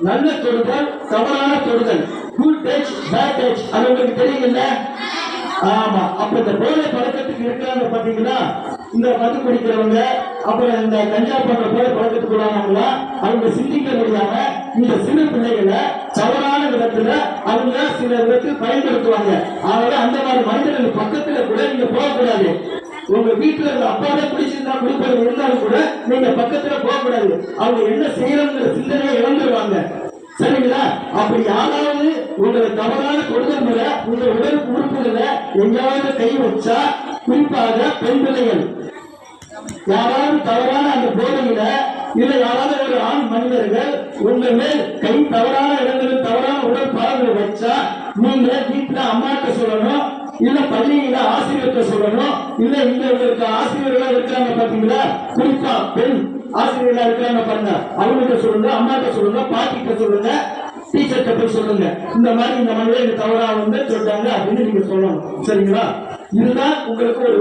நல்ல தொடுதல் தவறான தொடுதல். குட் டச் பேட் டச் அது உங்களுக்கு தெரியுங்கல்ல ஆமா. அப்ப இந்த போதை பழக்கத்துக்கு இருக்கிறாங்க பாத்தீங்கன்னா இந்த மது குடிக்கிறவங்க அப்புறம் இந்த கஞ்சா போன்ற போதை பழக்கத்துக்கு உள்ளவங்க அவங்க சிந்திக்க முடியாம இந்த சிறு பிள்ளைகளை தவறான விதத்துல அவங்க சில விதத்துக்கு பயன்படுத்துவாங்க. அதனால அந்த மாதிரி மனிதர்கள் பக்கத்துல கூட நீங்க போகக்கூடாது. உங்க வீட்டுல இருந்த அப்பாவே பிடிச்சிருந்தா குடிப்பது இருந்தாலும் கூட நீங்க பக்கத்துல போகக்கூடாது. அவங்க என்ன செய்யறோங்கிற சிந்தனை சரிங்களா? அப்படி யாராவது உங்களை தவறான கொடுதல் முறை உங்க உடல் உறுப்புகளை எங்காவது கை வச்சா குறிப்பாக பெண் பிள்ளைகள். யாராவது தவறான அந்த போதையில இல்ல யாராவது ஒரு ஆண் மனிதர்கள் உங்க மேல் கை தவறான இடங்களில் தவறான உடல் பாகங்களை வச்சா நீங்க வீட்டுல அம்மாட்ட சொல்லணும் இல்ல பள்ளியில ஆசிரியர்கிட்ட சொல்லணும் இல்ல இங்க உங்களுக்கு ஆசிரியர்களா இருக்காங்க பாத்தீங்களா குறிப்பா பெண் ஆசிரியர்களா இருக்காங்க பாருங்க. அவங்ககிட்ட சொல்லுங்க அம்மாட்ட சொல்லுங்க பாட்டிகிட்ட சொல்லுங்க சொல்லுங்க. இந்த மாதிரி இந்த மனிதர் தவறா வந்து சொல்றாங்க அப்படின்னு நீங்க சொல்லணும். சரிங்களா? இதுதான் உங்களுக்கு ஒரு